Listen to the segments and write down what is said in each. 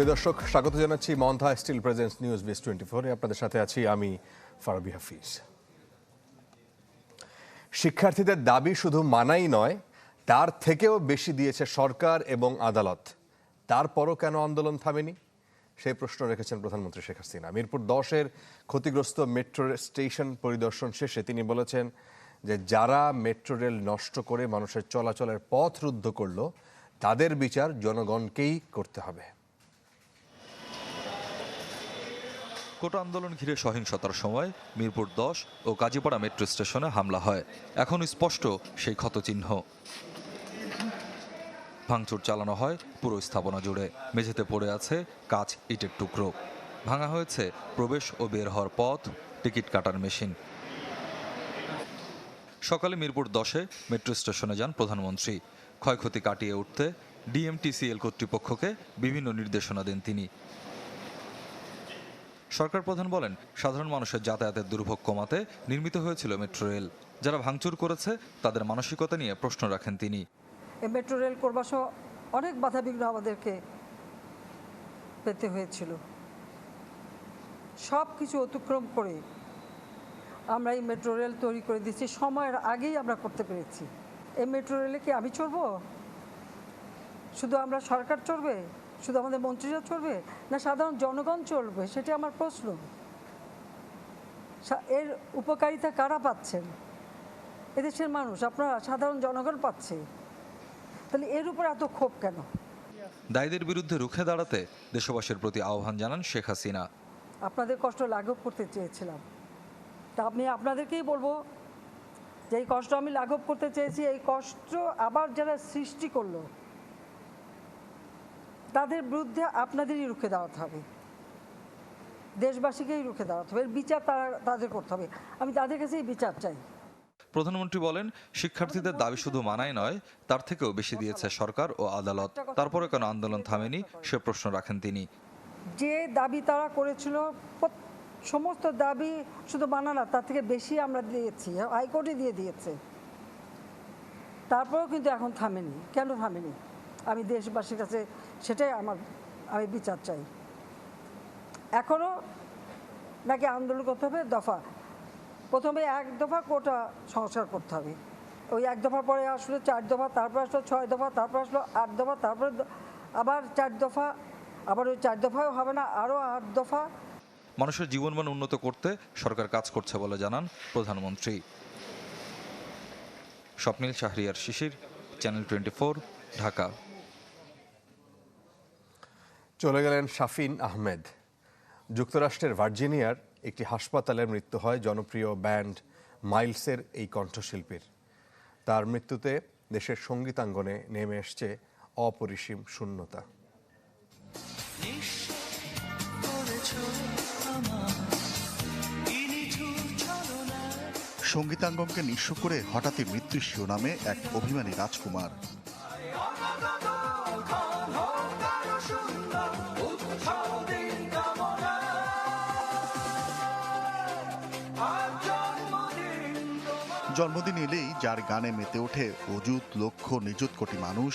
প্রিয় দর্শক, স্বাগত জানাচ্ছি মন্থা স্টিল প্রেজেন্স নিউজ বিস টোয়েন্টি ফোরে আপনাদের সাথে আছি আমি ফারাবি হাফিজ। শিক্ষার্থীদের দাবি শুধু মানাই নয়, তার থেকেও বেশি দিয়েছে সরকার এবং আদালত। তারপরও কেন আন্দোলন থামেনি? সেই প্রশ্ন রেখেছেন প্রধানমন্ত্রী শেখ হাসিনা। মিরপুর দশের ক্ষতিগ্রস্ত মেট্রো স্টেশন পরিদর্শন শেষে তিনি বলেছেন যে, যারা মেট্রো রেল নষ্ট করে মানুষের চলাচলের পথ রুদ্ধ করল, তাদের বিচার জনগণকেই করতে হবে। কোটা আন্দোলন ঘিরে সহিংসতার সময় মিরপুর দশ ও কাজীপাড়া মেট্রো স্টেশনে হামলা হয়। এখন স্পষ্ট সেই ক্ষতচিহ্ন। ভাঙচুর চালানো হয় পুরো স্থাপনা জুড়ে। মেঝেতে পড়ে আছে কাচ ইটের টুকরো। ভাঙা হয়েছে প্রবেশ ও বের হওয়ার পথ, টিকিট কাটার মেশিন। সকালে মিরপুর দশে মেট্রো স্টেশনে যান প্রধানমন্ত্রী। ক্ষয়ক্ষতি কাটিয়ে উঠতে ডিএমটিসিএল কর্তৃপক্ষকে বিভিন্ন নির্দেশনা দেন তিনি। সরকার প্রধান বলেন, সাধারণ মানুষের যাতায়াতের দুর্ভোগ কমাতে নির্মিত হয়েছিল মেট্রো রেল। যারা ভাঙচুর করেছে, তাদের মানসিকতা নিয়ে প্রশ্ন রাখেন তিনি। মেট্রো রেল করবার অনেক বাধা বিঘ্ন আমাদেরকে পেতে হয়েছিল। সব কিছু অতিক্রম করে আমরা এই মেট্রো রেল তৈরি করে দিচ্ছি সময়ের আগেই আমরা করতে পেরেছি। এই মেট্রো রেলে কি আমি চড়বো? শুধু আমরা সরকার চড়বে? শুধু আমাদের মন্ত্রীরা চলবে না সাধারণ জনগণ চলবে? সেটা আমার প্রশ্ন। এর উপকারিতা কারা পাচ্ছেন? এদেশের মানুষ আপনারা সাধারণ জনগণ পাচ্ছে। তাহলে এর উপর এত ক্ষোভ কেন? দায়ীদের বিরুদ্ধে রুখে দাঁড়াতে দেশবাসীর প্রতি আহ্বান জানান শেখ হাসিনা। আপনাদের কষ্ট লাঘব করতে চেয়েছিলাম। তা আমি আপনাদেরকেই বলব যে এই কষ্ট আমি লাঘব করতে চেয়েছি এই কষ্ট আবার যারা সৃষ্টি করল তাদের বিরুদ্ধে আপনাদেরই রুখে দাঁড়াতে হবে। দেশবাসীকেই রুখে দাঁড়াতে হবে। বিচার তারা তাদের করতে হবে। আমি তাদের কাছেই বিচার চাই। প্রধানমন্ত্রী বলেন শিক্ষার্থীদের দাবি শুধু মানায় নয় তার থেকেও বেশি দিয়েছে সরকার ও আদালত। তারপরে কেন আন্দোলন থামেনি সে প্রশ্ন রাখেন তিনি। যে দাবি তারা করেছিল সমস্ত দাবি শুধু মানা না তার থেকে বেশি আমরা দিয়েছি হাইকোর্টে দিয়ে দিয়েছে। তারপরেও কিন্তু এখন থামেনি। কেন থামেনি? আমি দেশবাসীর কাছে সেটাই আমার, আমি বিচার চাই। এখনও নাকি আন্দোলন করতে হবে? দফা। প্রথমে এক দফা কোটা সংস্কার করতে হবে। ওই এক দফা পরে আসলো চার দফা, তারপর আসলো ছয় দফা, তারপর আসলো আট দফা, তারপরে আবার চার দফা, আবার ওই চার দফাও হবে না, আরও আট দফা। মানুষের জীবনমান উন্নত করতে সরকার কাজ করছে বলে জানান প্রধানমন্ত্রী। Swapnil Shahriar Shishir, channel twenty Dhaka. চলে গেলেন শাফিন আহমেদ। যুক্তরাষ্ট্রের ভার্জিনিয়ার একটি হাসপাতালে মৃত্যু হয় জনপ্রিয় ব্যান্ড মাইলসের এই কণ্ঠশিল্পীর। তার মৃত্যুতে দেশের সঙ্গীতাঙ্গনে নেমে এসছে অপরিসীম শূন্যতা। সঙ্গীতাঙ্গনকে নিঃস্ব করে হঠাৎই মৃত্যু শিরোনামে এক অভিমানী রাজকুমার। জন্মদিন এলেই যার গানে মেতে ওঠে অযুত লক্ষ নিযুত কোটি মানুষ,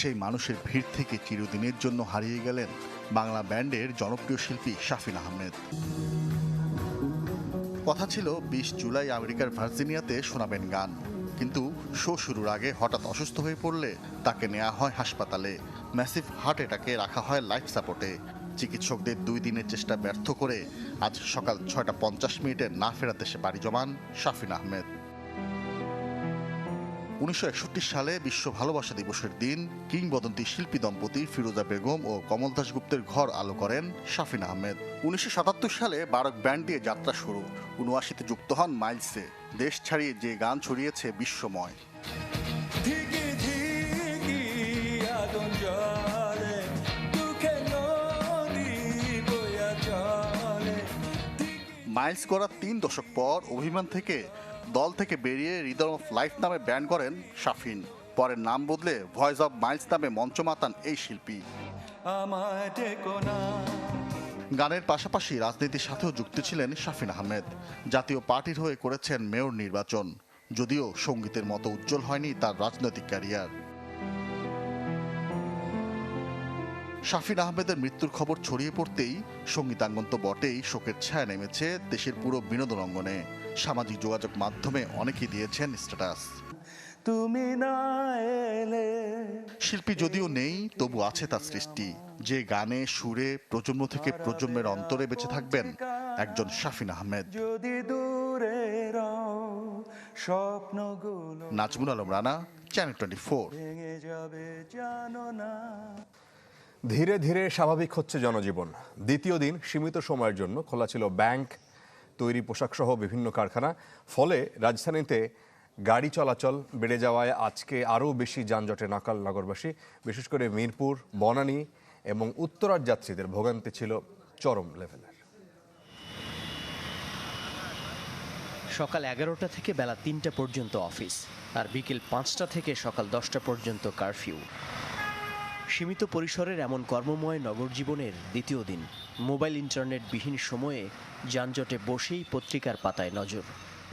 সেই মানুষের ভিড় থেকে চিরদিনের জন্য হারিয়ে গেলেন বাংলা ব্যান্ডের জনপ্রিয় শিল্পী শাফিন আহমেদ। কথা ছিল বিশ জুলাই আমেরিকার ভার্জিনিয়াতে শোনাবেন গান, কিন্তু শো শুরুর আগে হঠাৎ অসুস্থ হয়ে পড়লে তাকে নেওয়া হয় হাসপাতালে। ম্যাসিভ হার্ট অ্যাটাকে রাখা হয় লাইফ সাপোর্টে। চিকিৎসকদের দুই দিনের চেষ্টা ব্যর্থ করে আজ সকাল ছয়টা পঞ্চাশ মিনিটে না ফেরার দেশে বাড়ি জমান শাফিন আহমেদ। উনিশশো একষট্টি সালে বিশ্ব ভালোবাসা দিবসের দিন কিংবদন্তি শিল্পী দম্পতি ফিরোজা বেগম ও কমল দাশগুপ্তের ঘর আলো করেন শাফিন আহমেদ। উনিশশো সাতাত্তর সালে বারক ব্যান্ড দিয়ে যাত্রা শুরু। উনআশিতে যুক্ত হন মাইলসে। দেশ ছাড়িয়ে যে গান ছড়িয়েছে বিশ্বময়। মাইলস করার তিন দশক পর অভিমান থেকে দল থেকে বেরিয়ে রিদম অফ লাইফ নামে ব্যান্ড করেন শাফিন পরে নাম বদলে ভয়েস অফ মাইলস নামে মঞ্চ মাতান এই শিল্পী। গানের পাশাপাশি রাজনীতির সাথেও যুক্ত ছিলেন শাফিন আহমেদ জাতীয় পার্টির হয়ে করেছেন মেয়র নির্বাচন। যদিও সঙ্গীতের মতো উজ্জ্বল হয়নি তার রাজনৈতিক ক্যারিয়ার। শাফিন আহমেদের মৃত্যুর খবর ছড়িয়ে পড়তেই সঙ্গীতাঙ্গন তো বটেই শোকের ছায়া নেমেছে দেশের পুরো বিনোদন অঙ্গনে। সামাজিক যোগাযোগ মাধ্যমে অনেকেই দিয়েছেন স্ট্যাটাস। তুমি না এলে। শিল্পী যদিও নেই তবু আছে তার সৃষ্টি। যে গানে সুরে প্রজন্ম থেকে প্রজন্মের অন্তরে বেঁচে থাকবেন একজন শাফিন আহমেদ। যদি দূরে রও স্বপ্নগুলো Nazmul Alam Rana channel twenty four ভেঙে যাবে জানো না। ধীরে ধীরে স্বাভাবিক হচ্ছে জনজীবন। দ্বিতীয় দিন সীমিত সময়ের জন্য খোলা ছিল ব্যাংক, তৈরি পোশাক সহ বিভিন্ন কারখানা। ফলে রাজধানীতে গাড়ি চলাচল বেড়ে যাওয়ায় আজকে আরও বেশি যানজটে নাকাল নগরবাসী। বিশেষ করে মিরপুর, বনানী এবং উত্তরার যাত্রীদের ভোগান্তি ছিল চরম লেভেলের। সকাল এগারোটা থেকে বেলা তিনটা পর্যন্ত অফিস, আর বিকেল পাঁচটা থেকে সকাল দশটা পর্যন্ত কারফিউ। সীমিত পরিসরের এমন কর্মময় নগর জীবনের দ্বিতীয় দিন। মোবাইল ইন্টারনেট বিহীন সময়ে যানজটে বসেই পত্রিকার পাতায় নজর।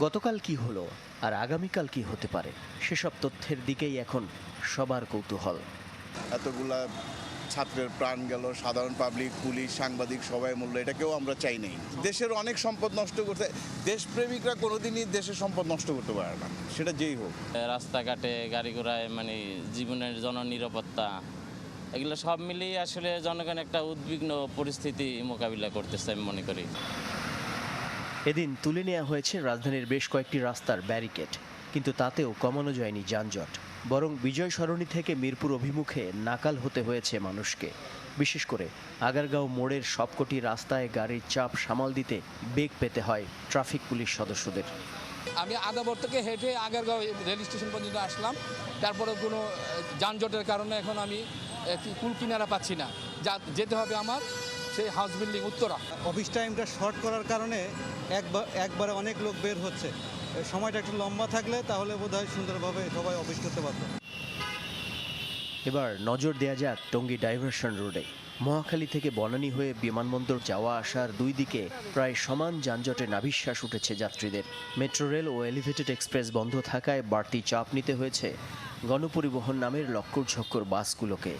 গতকাল কি হলো আর আগামীকাল কি হতে পারে সেসব তথ্যের দিকেই এখন সবার কৌতূহল। এতগুলা ছাত্রের প্রাণ গেল সাধারণ পাবলিক পুলিশ সাংবাদিক সবাই মূল্য এটাকেও আমরা চাই নাই। দেশের অনেক সম্পদ নষ্ট করতে দেশপ্রেমিকরা কোনোদিনই দেশের সম্পদ নষ্ট করতে পারে না সেটা যেই হোক। রাস্তাঘাটে গাড়ি ঘোড়ায় মানে জীবনের জননিরাপত্তা এগুলো সব মিলিয়ে আসলে জনগণ একটা উদ্বিগ্ন পরিস্থিতি মোকাবিলা করতেছে আমি মনে করি। এদিন তুলে নেওয়া হয়েছে রাজধানীর বেশ কয়েকটি রাস্তার ব্যারিকেড কিন্তু তাতেও কমানো যায়নি যানজট। বরং বিজয় সরণি থেকে মিরপুর অভিমুখে নাকাল হতে হয়েছে মানুষকে। বিশেষ করে আগারগাঁও মোড়ের সবকটি রাস্তায় গাড়ির চাপ সামাল দিতে বেগ পেতে হয় ট্রাফিক পুলিশ সদস্যদের। আমি আদাবর থেকে হেঁটে আগারগাঁও রেল স্টেশন পর্যন্ত আসলাম। তারপরে কোনো যানজটের কারণে এখন আমি কুল কিনারা পাচ্ছি না। যা যেতে হবে আমার সেই হাউস বিল্ডিং উত্তরা। অফিস টাইমটা শর্ট করার কারণে একবার একবারে অনেক লোক বের হচ্ছে। সময়টা একটু লম্বা থাকলে তাহলে বোধ হয় সুন্দরভাবে সবাই অফিস করতে পারত। এবার নজর দেওয়া যাক টঙ্গী ডাইভারশন রোডে মহাখালী থেকে বনানী হয়ে বিমানবন্দর যাওয়া আসার দুই দিকে প্রায় সমান যানজটে নাভিশ্বাস উঠেছে যাত্রীদের। মেট্রো রেল ও এলিভেটেড এক্সপ্রেস বন্ধ থাকায় বাড়তি চাপ নিতে হয়েছে গণপরিবহন নামের লক্কর ঝক্কর বাসগুলোকে।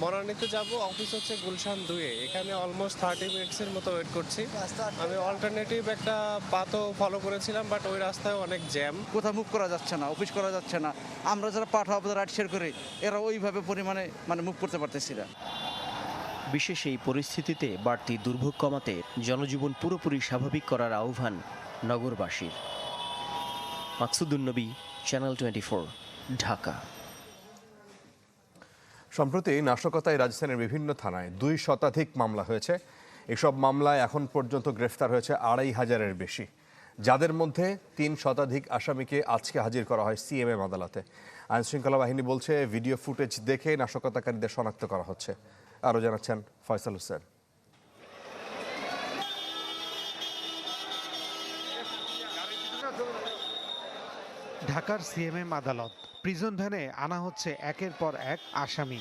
বনানীতে যাব অফিস হচ্ছে গুলশান দুয়ে। এখানে অলমোস্ট থার্টি মিনিটসের মতো ওয়েট করছি। আমি অল্টারনেটিভ একটা পাথও ফলো করেছিলাম বাট ওই রাস্তায় অনেক জ্যাম কোথাও মুভ করা যাচ্ছে না অফিস করা যাচ্ছে না। আমরা যারা পাঠাও রাইড শেয়ার করি এরা ওইভাবে পরিমাণে মানে মুভ করতে পারতেছি না। বিশেষ এই পরিস্থিতিতে বাড়তি দুর্ভোগ কমাতে জনজীবন পুরোপুরি স্বাভাবিক করার আহ্বান নগরবাসীর। Maksudunnabi channel twenty Dhaka. সম্প্রতি নাশকতায় রাজধানীর বিভিন্ন থানায় দুই শতাধিক মামলা হয়েছে। এসব মামলায় এখন পর্যন্ত গ্রেফতার হয়েছে আড়াই হাজারের বেশি। যাদের মধ্যে তিন শতাধিক আসামিকে আজকে হাজির করা হয় সিএমএম আদালতে। আইনশৃঙ্খলা বাহিনী বলছে, ভিডিও ফুটেজ দেখে নাশকতাকারীদের শনাক্ত করা হচ্ছে। আরও জানাচ্ছেন ফয়সাল হোসেন। ঢাকার সিএমএম আদালত, প্রিজন ভ্যানে আনা হচ্ছে একের পর এক আসামি।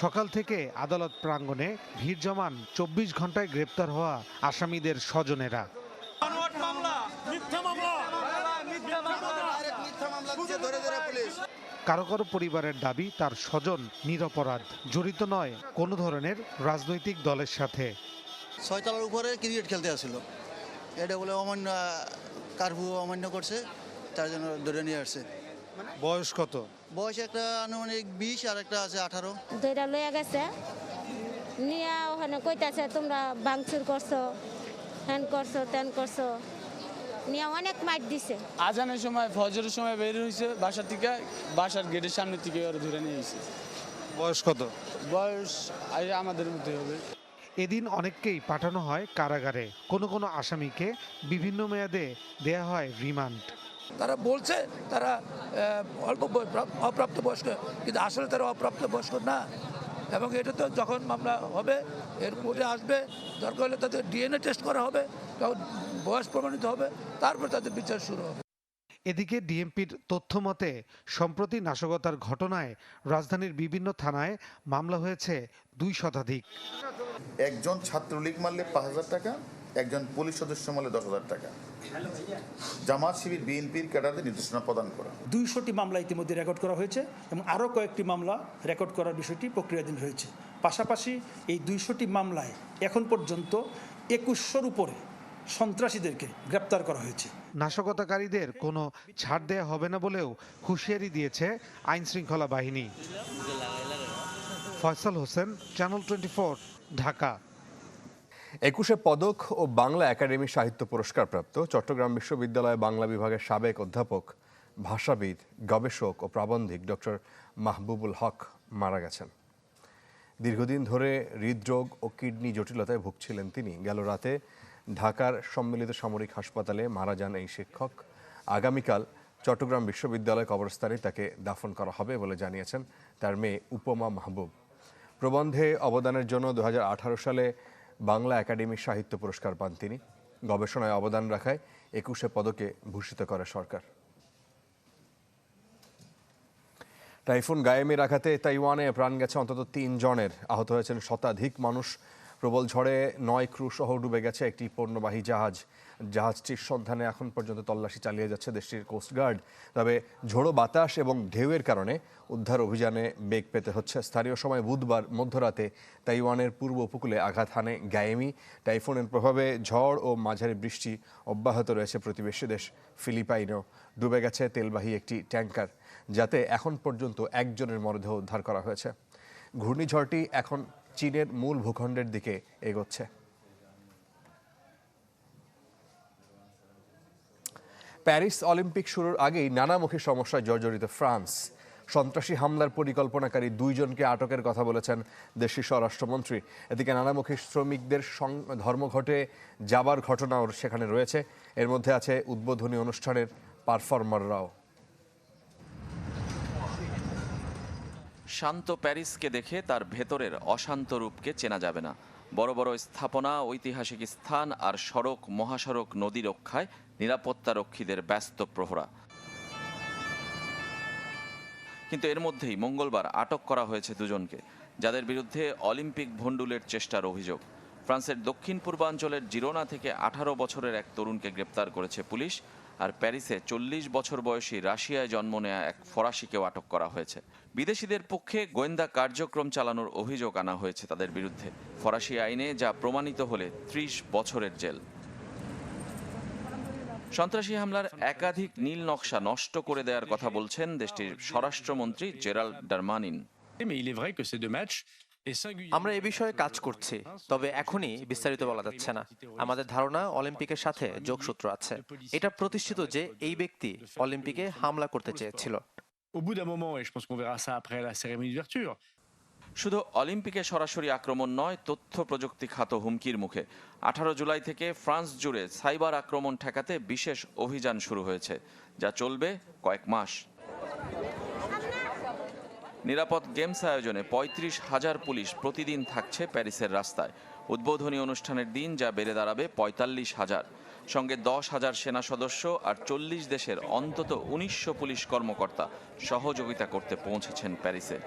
সকাল থেকে আদালত প্রাঙ্গণে ভিড় জমান চব্বিশ ঘন্টায় গ্রেপ্তার হওয়া আসামিদের স্বজনেরা। কারও কারও পরিবারের দাবি তার স্বজন নিরপরাধ। জড়িত নয় কোনো ধরনের রাজনৈতিক দলের সাথে। ছয়তলার উপরে ক্রিকেট খেলতে আসছিল। এটা বলে অমান্য কারফিউ অমান্য করছে তার জন্য ধরে নিয়ে আসছে। বয়স কত? বয়স একটা আনুমানিক বিশ আর একটা আছে আঠারো। দুইটা লইয়া গেছে। নিয়ে ওখানে কইতাছে তোমরা ভাঙচুর করছ হ্যান করছ ত্যান করছ। নিয়ে অনেক মাইট দিছে। আজানের সময় ফজরের সময় বের হয়েছে বাসা থেকে বাসার গেটের সামনে থেকে ওরা ধরে নিয়ে এসেছে বয়স কত? বয়স আমাদের মধ্যে হবে। এদিন অনেককেই পাঠানো হয় কারাগারে। কোনো কোনো আসামিকে বিভিন্ন মেয়াদে দেয়া হয় রিমান্ড। তারা বলছে তারা অল্প অপ্রাপ্ত বয়স্ক কিন্তু আসলে তারা অপ্রাপ্ত বয়স্ক না। এবং এটা তো যখন মামলা হবে এর কোর্টে আসবে দরকার হলে তাদের ডিএনএ টেস্ট করা হবে। বয়স প্রমাণিত হবে তারপর তাদের বিচার শুরু হবে। এদিকে ডিএমপির তথ্য মতে সম্প্রতি নাশকতার ঘটনায় রাজধানীর বিভিন্ন থানায় মামলা হয়েছে দুই শতাধিক। একজন ছাত্রলীগ মারলে পাঁচ হাজার টাকা একজন পুলিশ সদস্য মূল্যে দশ হাজার টাকা। জামাত শিবির বিএনপির ক্যাডারদের নির্দেশনা প্রদান করা। দুইশোটি মামলা ইতিমধ্যে রেকর্ড করা হয়েছে এবং আরও কয়েকটি মামলা রেকর্ড করার বিষয়টি প্রক্রিয়াধীন রয়েছে পাশাপাশি এই দুইশোটি মামলায় এখন পর্যন্ত একুশশোর উপরে সন্ত্রাসীদেরকে গ্রেপ্তার করা হয়েছে। নাশকতাকারীদের কোনো ছাড় দেয়া হবে না বলেও হুঁশিয়ারি দিয়েছে আইন শৃঙ্খলা বাহিনী। Faisal Hossain channel twenty Dhaka. একুশে পদক ও বাংলা একাডেমি সাহিত্য পুরস্কার প্রাপ্ত চট্টগ্রাম বিশ্ববিদ্যালয় বাংলা বিভাগের সাবেক অধ্যাপক ভাষাবিদ গবেষক ও প্রাবন্ধিক ডক্টর মাহবুবুল হক মারা গেছেন। দীর্ঘদিন ধরে হৃদরোগ ও কিডনি জটিলতায় ভুগছিলেন তিনি। গেল রাতে ঢাকার সম্মিলিত সামরিক হাসপাতালে মারা যান এই শিক্ষক। আগামীকাল চট্টগ্রাম বিশ্ববিদ্যালয় কবরস্থানে তাকে দাফন করা হবে বলে জানিয়েছেন তার মেয়ে উপমা মাহবুব। প্রবন্ধে অবদানের জন্য দুহাজার আঠারো সালে বাংলা একাডেমি সাহিত্য পুরস্কার পান তিনি। গবেষণায় অবদান রাখায় একুশে পদকে ভূষিত করে সরকার। টাইফুন গায়েমের আঘাতে তাইওয়ানে প্রাণ গেছে অন্তত তিন জনের। আহত হয়েছেন শতাধিক মানুষ। প্রবল ঝড়ে নয় ক্রু সহ ডুবে গেছে একটি পণ্যবাহী জাহাজ। জাহাজটির সন্ধানে এখন পর্যন্ত তল্লাশি চালিয়ে যাচ্ছে দেশটির কোস্টগার্ড তবে ঝোড়ো বাতাস এবং ঢেউয়ের কারণে উদ্ধার অভিযানে বেগ পেতে হচ্ছে। স্থানীয় সময় বুধবার মধ্যরাতে তাইওয়ানের পূর্ব উপকূলে আঘাত হানে গায়েমি টাইফুনের প্রভাবে ঝড় ও মাঝারি বৃষ্টি অব্যাহত রয়েছে প্রতিবেশী দেশ ফিলিপাইনও। ডুবে গেছে তেলবাহী একটি ট্যাঙ্কার যাতে এখন পর্যন্ত একজনের মরদেহ উদ্ধার করা হয়েছে। ঘূর্ণিঝড়টি এখন চীনের মূল ভূখণ্ডের দিকে এগোচ্ছে। প্যারিস অলিম্পিক শুরুর আগেই নানামুখী সমস্যায় জর্জরিত ফ্রান্স। সন্ত্রাসী হামলার পরিকল্পনাকারী দুইজনকে আটকের কথা বলেছেন দেশটির স্বরাষ্ট্রমন্ত্রী। এদিকে নানামুখী শ্রমিকদের ধর্মঘটে যাবার ঘটনাও সেখানে রয়েছে। এর মধ্যে আছে উদ্বোধনী অনুষ্ঠানের পারফর্মাররাও। শান্ত প্যারিসকে দেখে তার ভেতরের অশান্ত রূপকে চেনা যাবে না। বড় বড় স্থাপনা, ঐতিহাসিক স্থান আর সড়ক, মহাসড়ক নদী রক্ষায় নিরাপত্তা রক্ষীদের ব্যস্ত প্রহরা। কিন্তু এর মধ্যেই মঙ্গলবার আটক করা হয়েছে দুজনকে, যাদের বিরুদ্ধে অলিম্পিক ভণ্ডুলের চেষ্টার অভিযোগ। ফ্রান্সের দক্ষিণ পূর্বাঞ্চলের জিরোনা থেকে আঠারো বছরের এক তরুণকে গ্রেপ্তার করেছে পুলিশ। আর প্যারিসে চল্লিশ বছর বয়সী রাশিয়ায় জন্ম নেয়া এক ফরাসিকেও আটক করা হয়েছে। বিদেশিদের পক্ষে গোয়েন্দা কার্যক্রম চালানোর অভিযোগ আনা হয়েছে তাদের বিরুদ্ধে। ফরাসি আইনে যা প্রমাণিত হলে ত্রিশ বছরের জেল। সন্ত্রাসী হামলার একাধিক নীল নকশা নষ্ট করে দেওয়ার কথা বলছেন দেশটির স্বরাষ্ট্রমন্ত্রী জেরাল্ড ডারমানিন। আমরা এ বিষয়ে কাজ করছি তবে এখনই বিস্তারিত বলা যাচ্ছে না। আমাদের ধারণা অলিম্পিকের সাথে যোগসূত্র আছে। এটা প্রতিষ্ঠিত যে এই ব্যক্তি অলিম্পিকে হামলা করতে চেয়েছিল। শুধু অলিম্পিকে সরাসরি আক্রমণ নয় তথ্য প্রযুক্তি খাত হুমকির মুখে। আঠারো জুলাই থেকে ফ্রান্স জুড়ে সাইবার আক্রমণ ঠেকাতে বিশেষ অভিযান শুরু হয়েছে যা চলবে কয়েক মাস। নিরাপদ গেমস আয়োজনে পঁয়ত্রিশ হাজার পুলিশ প্রতিদিন থাকছে প্যারিসের রাস্তায়। উদ্বোধনী অনুষ্ঠানের দিন যা বেড়ে দাঁড়াবে পঁয়তাল্লিশ হাজার। সঙ্গে দশ হাজার সেনা সদস্য আর চল্লিশ দেশের অন্তত উনিশশো পুলিশ কর্মকর্তা সহযোগিতা করতে পৌঁছেছেন প্যারিসে।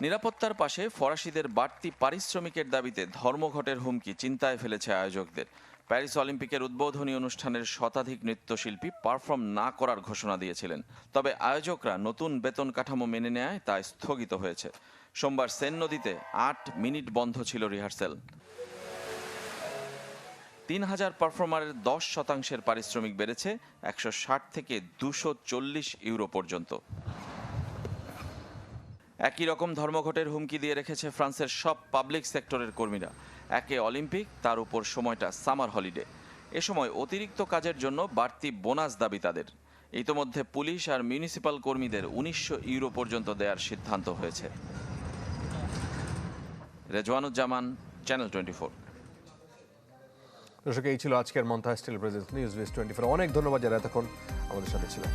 নিরাপত্তার পাশে ফরাসিদের বাড়তি পারিশ্রমিকের দাবিতে ধর্মঘটের হুমকি চিন্তায় ফেলেছে আয়োজকদের। প্যারিস অলিম্পিকের উদ্বোধনী অনুষ্ঠানের শতাধিক নৃত্যশিল্পী পারফর্ম না করার ঘোষণা দিয়েছিলেন। তবে আয়োজকরা নতুন বেতন কাঠামো মেনে নেয় তা স্থগিত হয়েছে। সোমবার সেন নদীতে আট মিনিট বন্ধ ছিল রিহার্সেল। তিন হাজার পারফর্মারের দশ শতাংশের পারিশ্রমিক বেড়েছে একশো ষাট থেকে দুশো চল্লিশ ইউরো পর্যন্ত। একই রকম ধর্মঘটের হুমকি দিয়ে রেখেছে ফ্রান্সের সব পাবলিক সেক্টরের কর্মীরা। একে অলিম্পিক, তার উপর সময়টা সামার হলিডে। এ সময় অতিরিক্ত কাজের জন্য বাড়তি বোনাস দাবি তাদের। ইতোমধ্যে পুলিশ আর মিউনিসিপাল কর্মীদের উনিশশো ইউরো পর্যন্ত দেওয়ার সিদ্ধান্ত হয়েছে। Rezwanuzzaman, channel twenty four. দর্শক, এই ছিল আজকের মন্থা স্টিল প্রেজেন্স নিউজ টোয়েন্টি অনেক ধন্যবাদ যারা এতক্ষণ আমাদের সাথে ছিলেন।